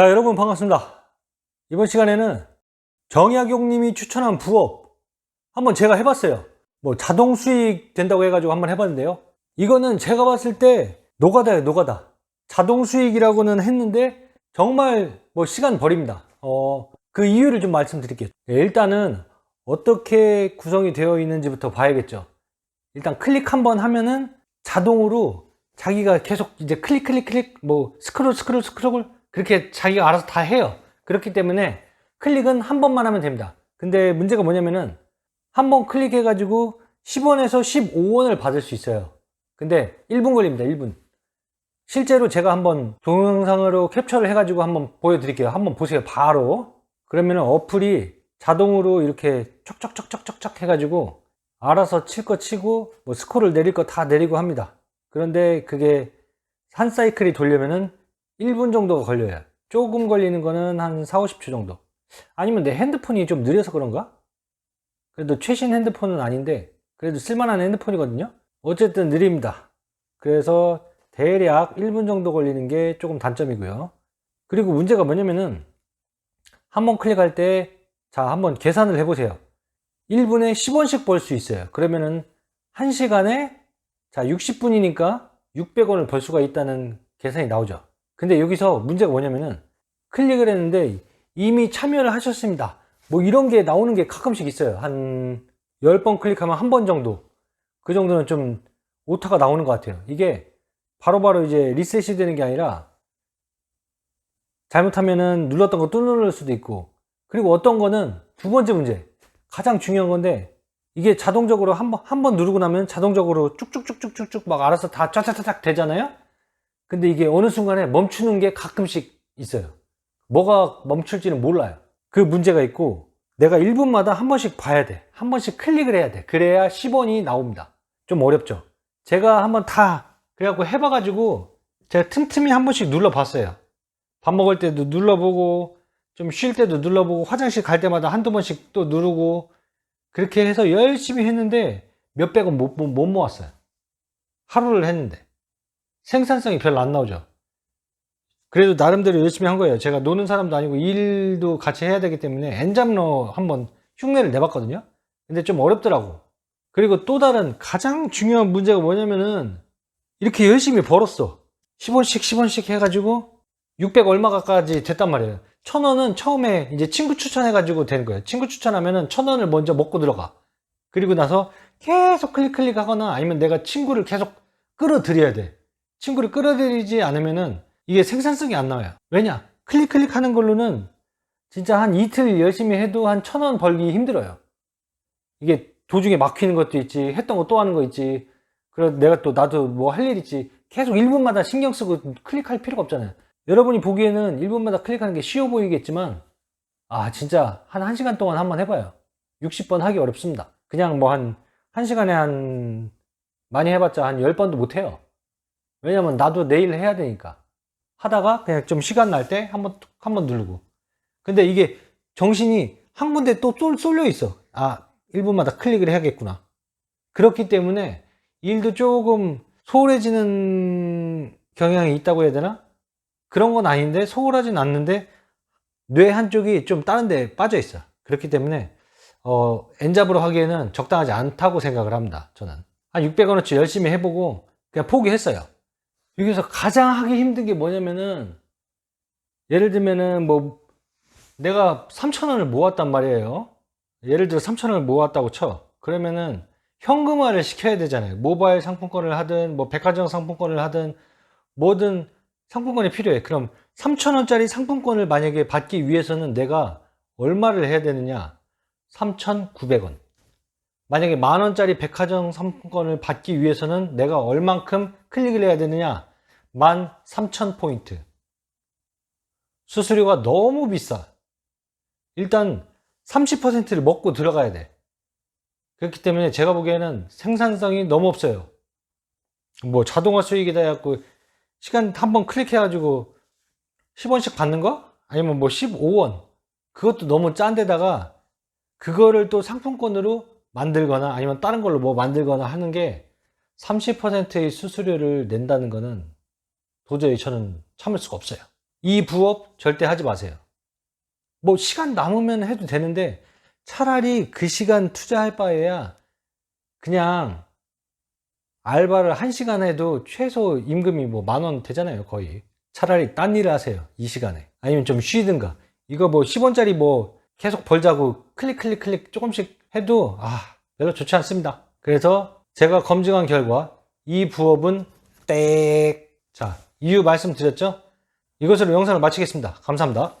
자, 여러분 반갑습니다. 이번 시간에는 정약용님이 추천한 부업 한번 제가 해봤어요. 뭐 자동 수익 된다고 해가지고 한번 해봤는데요. 이거는 제가 봤을 때 노가다예요, 노가다. 자동 수익이라고는 했는데 정말 뭐 시간 버립니다. 어, 그 이유를 좀 말씀드릴게요. 네, 일단은 어떻게 구성이 되어 있는지부터 봐야겠죠. 일단 클릭 한번 하면은 자동으로 자기가 계속 이제 클릭 클릭 클릭 뭐 스크롤 스크롤 스크롤 그렇게 자기가 알아서 다 해요. 그렇기 때문에 클릭은 한 번만 하면 됩니다. 근데 문제가 뭐냐면은 한 번 클릭해 가지고 10원에서 15원을 받을 수 있어요. 근데 1분 걸립니다. 1분. 실제로 제가 한번 동영상으로 캡처를 해 가지고 한번 보여 드릴게요. 한번 보세요. 바로. 그러면은 어플이 자동으로 이렇게 척척척척척척 해 가지고 알아서 칠 거 치고 뭐 스코를 내릴 거 다 내리고 합니다. 그런데 그게 한 사이클이 돌려면은 1분 정도가 걸려요. 조금 걸리는 거는 한 4, 50초 정도. 아니면 내 핸드폰이 좀 느려서 그런가? 그래도 최신 핸드폰은 아닌데 그래도 쓸만한 핸드폰이거든요. 어쨌든 느립니다. 그래서 대략 1분 정도 걸리는 게 조금 단점이고요. 그리고 문제가 뭐냐면은 한번 클릭할 때 자, 한번 계산을 해보세요. 1분에 10원씩 벌 수 있어요. 그러면은 1시간에 자, 60분이니까 600원을 벌 수가 있다는 계산이 나오죠. 근데 여기서 문제가 뭐냐면은 클릭을 했는데 이미 참여를 하셨습니다. 뭐 이런 게 나오는 게 가끔씩 있어요. 한 10번 클릭하면 한 번 정도. 그 정도는 좀 오타가 나오는 것 같아요. 이게 바로 바로 이제 리셋이 되는 게 아니라 잘못하면은 눌렀던 거 또 누를 수도 있고 그리고 어떤 거는 두 번째 문제 가장 중요한 건데 이게 자동적으로 한번 한 번 누르고 나면 자동적으로 쭉쭉쭉쭉쭉쭉 막 알아서 다 쫙쫙쫙 되잖아요. 근데 이게 어느 순간에 멈추는 게 가끔씩 있어요. 뭐가 멈출지는 몰라요. 그 문제가 있고 내가 1분마다 한 번씩 봐야 돼. 한 번씩 클릭을 해야 돼. 그래야 10원이 나옵니다. 좀 어렵죠. 제가 한번 다 그래갖고 해봐가지고 제가 틈틈이 한 번씩 눌러봤어요. 밥 먹을 때도 눌러보고 좀 쉴 때도 눌러보고 화장실 갈 때마다 한두 번씩 또 누르고 그렇게 해서 열심히 했는데 몇백 원 못, 못, 못 모았어요. 하루를 했는데. 생산성이 별로 안 나오죠. 그래도 나름대로 열심히 한 거예요. 제가 노는 사람도 아니고 일도 같이 해야 되기 때문에 엔잡러 한번 흉내를 내봤거든요. 근데 좀 어렵더라고. 그리고 또 다른 가장 중요한 문제가 뭐냐면은 이렇게 열심히 벌었어. 10원씩 10원씩 해가지고 600 얼마가까지 됐단 말이에요. 1000원은 처음에 이제 친구 추천해가지고 되는 거예요. 친구 추천하면은 1000원을 먼저 먹고 들어가. 그리고 나서 계속 클릭 클릭 하거나 아니면 내가 친구를 계속 끌어들여야 돼. 친구를 끌어들이지 않으면은 이게 생산성이 안 나와요. 왜냐? 클릭 클릭 하는 걸로는 진짜 한 이틀 열심히 해도 한 천 원 벌기 힘들어요. 이게 도중에 막히는 것도 있지, 했던 거 또 하는 거 있지. 그래 내가 또 나도 뭐 할 일 있지. 계속 1분마다 신경 쓰고 클릭할 필요가 없잖아요. 여러분이 보기에는 1분마다 클릭하는 게 쉬워 보이겠지만 아 진짜 한 1시간 동안 한번 해봐요. 60번 하기 어렵습니다. 그냥 뭐 한 1시간에 한 많이 해봤자 한 10번도 못해요. 왜냐면 나도 내일 해야 되니까. 하다가 그냥 좀 시간 날 때 한번 한번 누르고. 근데 이게 정신이 한 군데 또 쏠, 쏠려 있어. 아, 1분마다 클릭을 해야겠구나. 그렇기 때문에 일도 조금 소홀해지는 경향이 있다고 해야 되나? 그런 건 아닌데 소홀하진 않는데 뇌 한쪽이 좀 다른 데 빠져 있어. 그렇기 때문에 어, 엔잡으로 하기에는 적당하지 않다고 생각을 합니다. 저는. 한 600원어치 열심히 해보고 그냥 포기했어요. 여기서 가장 하기 힘든 게 뭐냐면은 예를 들면은 뭐 내가 3천원을 모았단 말이에요. 예를 들어 3천원을 모았다고 쳐. 그러면은 현금화를 시켜야 되잖아요. 모바일 상품권을 하든 뭐 백화점 상품권을 하든 뭐든 상품권이 필요해. 그럼 3천원짜리 상품권을 만약에 받기 위해서는 내가 얼마를 해야 되느냐? 3,900원. 만약에 만원짜리 백화점 상품권을 받기 위해서는 내가 얼만큼 클릭을 해야 되느냐 13,000포인트. 수수료가 너무 비싸. 일단 30%를 먹고 들어가야 돼. 그렇기 때문에 제가 보기에는 생산성이 너무 없어요. 뭐 자동화 수익이다 해갖고 시간 한 번 클릭해 가지고 10원씩 받는 거? 아니면 뭐 15원? 그것도 너무 짠 데다가 그거를 또 상품권으로 만들거나 아니면 다른 걸로 뭐 만들거나 하는 게 30%의 수수료를 낸다는 거는 도저히 저는 참을 수가 없어요. 이 부업 절대 하지 마세요. 뭐 시간 남으면 해도 되는데 차라리 그 시간 투자할 바에야 그냥 알바를 한 시간 해도 최소 임금이 뭐 만 원 되잖아요, 거의. 차라리 딴 일을 하세요, 이 시간에. 아니면 좀 쉬든가. 이거 뭐 10원짜리 뭐 계속 벌자고 클릭, 클릭, 클릭 조금씩 해도, 아, 별로 좋지 않습니다. 그래서 제가 검증한 결과 이 부업은 땡. 자, 이유 말씀드렸죠? 이것으로 영상을 마치겠습니다. 감사합니다.